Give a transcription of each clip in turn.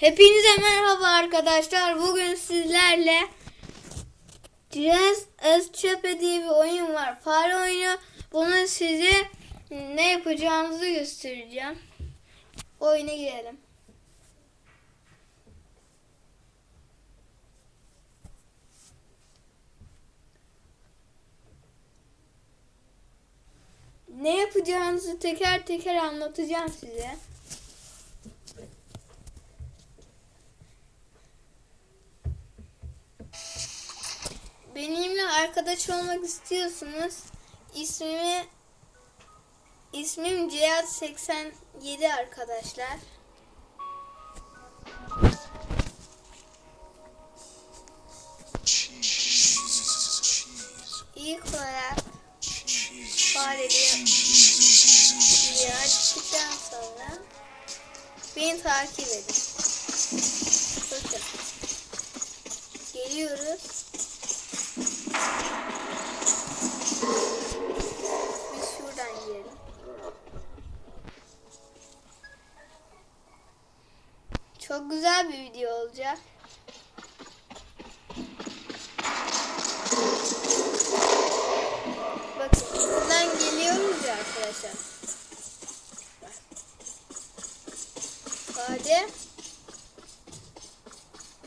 Hepinize merhaba arkadaşlar. Bugün sizlerle Dress as Çöpe diye bir oyun var. Fare oyunu. Bunu size ne yapacağınızı göstereceğim. Oyuna girelim. Ne yapacağınızı teker teker anlatacağım size. Arkadaş olmak istiyorsunuz. İsmimi ismim Cihat 87 arkadaşlar. İlk olarak fareli diye açtıktan sonra beni takip edin. Bakın. Geliyoruz. Güzel bir video olacak. Bakın buradan geliyoruz ya arkadaşlar. Hadi.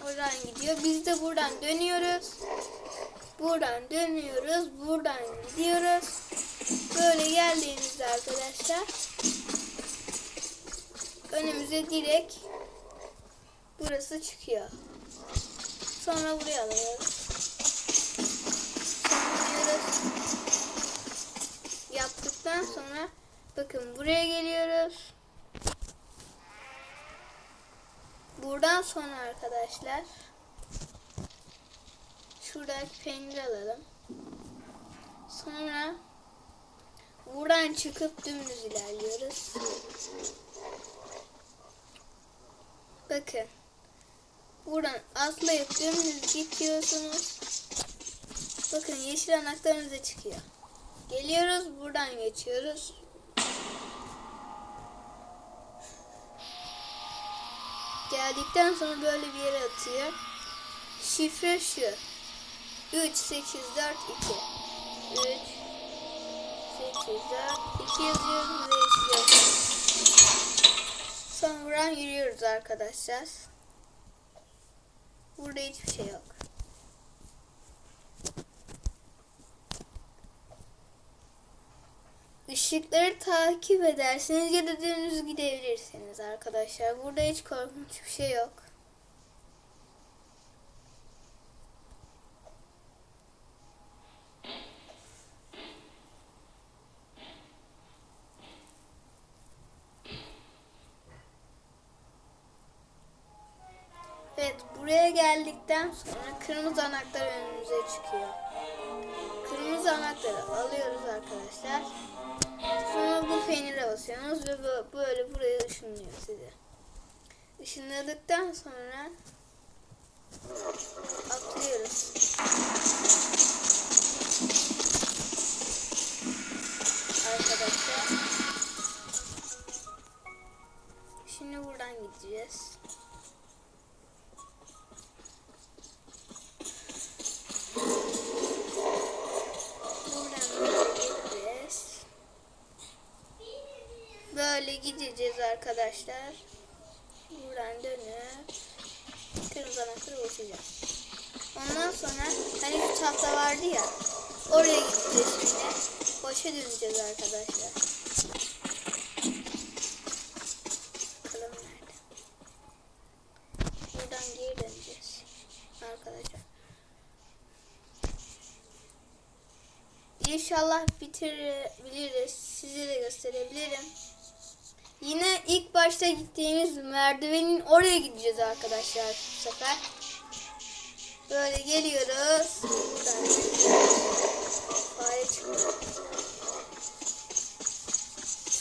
Oradan gidiyor. Biz de buradan dönüyoruz. Buradan dönüyoruz. Buradan gidiyoruz. Böyle geldiğimizde arkadaşlar önümüze direkt burası çıkıyor. Sonra buraya alıyoruz. Sonluyoruz. Yaptıktan sonra bakın buraya geliyoruz. Buradan sonra arkadaşlar şuradaki peyniri alalım. Sonra buradan çıkıp dümdüz ilerliyoruz. Bakın. Buradan atlayıp dümdüz gidiyorsunuz. Bakın yeşil anahtarınıza çıkıyor. Geliyoruz buradan geçiyoruz. Geldikten sonra böyle bir yere atıyor. Şifre şu. 3 8 4 2 3 8 4 2 yazıyoruz ve yazıyoruz. Sonra buradan yürüyoruz arkadaşlar. Burada hiçbir şey yok. Işıkları takip edersiniz ya da gidebilirsiniz arkadaşlar. Burada hiç korkunç bir şey yok. Evet buraya geldikten sonra kırmızı anahtar önümüze çıkıyor. Kırmızı anahtarı alıyoruz arkadaşlar. Sonra bu peynire basıyorsunuz ve bö- böyle buraya ışınlıyor sizi. Işınladıktan sonra atlıyoruz. Arkadaşlar. Şimdi buradan gideceğiz. Böyle gideceğiz arkadaşlar. Buradan dönüp kırmızı anahtarı. Ondan sonra hani bir tahta vardı ya oraya gideceğiz şimdi. Boşa döneceğiz arkadaşlar. Bakalım nerede? Buradan geri döneceğiz. Arkadaşlar. İnşallah bitirebiliriz. Size de gösterebilirim. Yine ilk başta gittiğimiz merdivenin oraya gideceğiz arkadaşlar bu sefer. Böyle geliyoruz. Fare çıktı.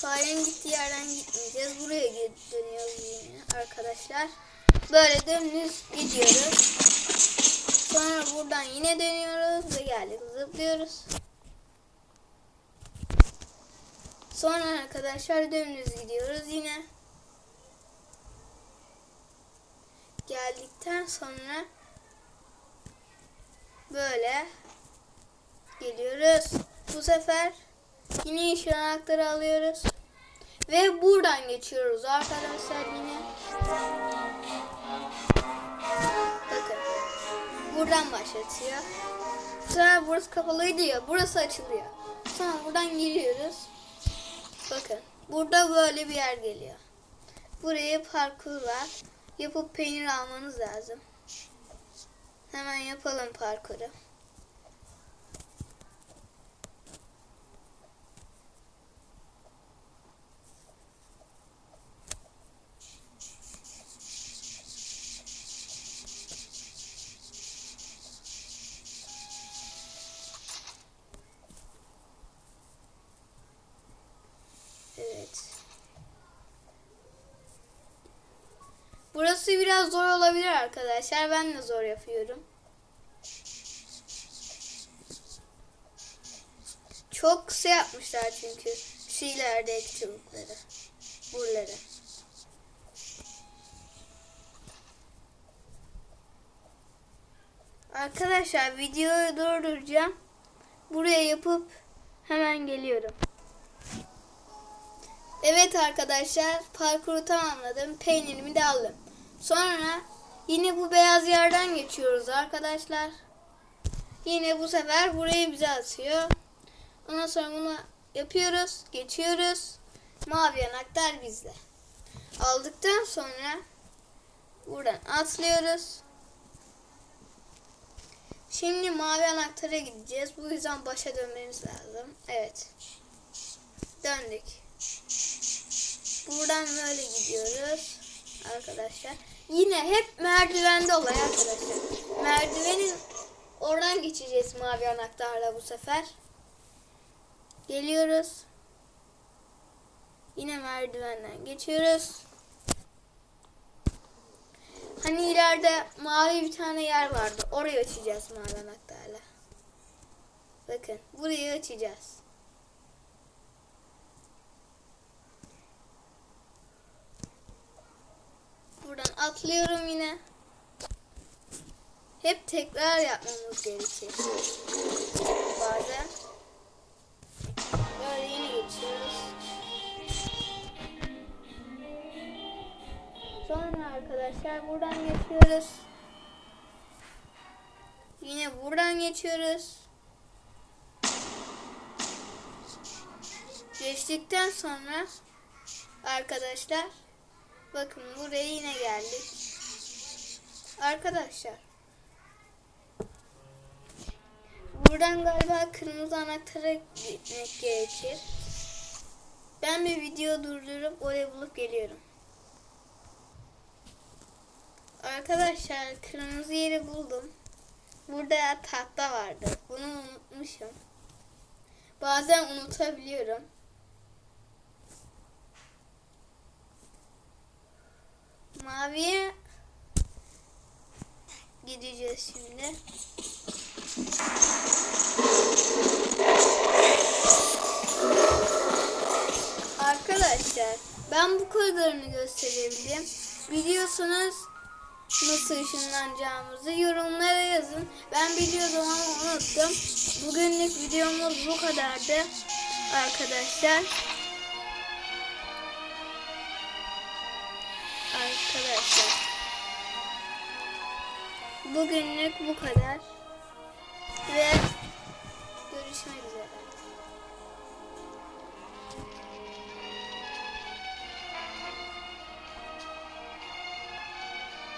Farenin gittiği yerden gitmeyeceğiz. Buraya dönüyoruz yine arkadaşlar. Böyle dümdüz gidiyoruz. Sonra buradan yine dönüyoruz ve geldik zıplıyoruz. Sonra arkadaşlar dümdüz gidiyoruz yine. geldikten sonra böyle geliyoruz. Bu sefer yine yeşil anahtarı alıyoruz. Ve buradan geçiyoruz arkadaşlar yine. Bakın. Buradan başlatıyor. Bu sefer burası kapalıydı ya. Burası açılıyor. Sonra buradan giriyoruz. Bakın. Burada böyle bir yer geliyor. Buraya parkur var. Yapıp peynir almanız lazım. Hemen yapalım parkuru. Biraz zor olabilir arkadaşlar. Ben de zor yapıyorum. Çok kısa yapmışlar çünkü şu ilerideki çubukları. Buraları. Arkadaşlar videoyu durduracağım. Buraya yapıp hemen geliyorum. Evet arkadaşlar parkuru tamamladım. Peynirimi de aldım. Sonra yine bu beyaz yerden geçiyoruz arkadaşlar. Yine bu sefer burayı bize atıyor. Ondan sonra bunu yapıyoruz. Geçiyoruz. Mavi anahtar bizde. Aldıktan sonra buradan atlıyoruz. Şimdi mavi anahtara gideceğiz. Bu yüzden başa dönmemiz lazım. Evet. Döndük. Buradan böyle gidiyoruz arkadaşlar. Yine hep merdivende olay arkadaşlar. Merdivenin oradan geçeceğiz mavi anahtarla bu sefer. Geliyoruz. Yine merdivenden geçiyoruz. Hani ileride mavi bir tane yer vardı. Orayı açacağız mavi anahtarla. Bakın burayı açacağız. Buradan atlıyorum yine. Hep tekrar yapmamız gerekir. Bazen. Böyle yine geçiyoruz. Sonra arkadaşlar buradan geçiyoruz. Yine buradan geçiyoruz. Geçtikten sonra arkadaşlar bakın buraya yine geldik. Arkadaşlar buradan galiba kırmızı anahtara gitmek gerekir. Ben bir video durdurup orayı bulup geliyorum. Arkadaşlar kırmızı yeri buldum. Burada tahta vardı. Bunu unutmuşum. Bazen unutabiliyorum. Maviye gideceğiz şimdi. Arkadaşlar ben bu kadarını gösterebilirim. Biliyorsunuz nasıl ışınlanacağımızı yorumlara yazın. Ben biliyordum ama unuttum. Bugünlük videomuz bu kadardı arkadaşlar. arkadaşlar. Bugünlük bu kadar. Ve görüşmek üzere.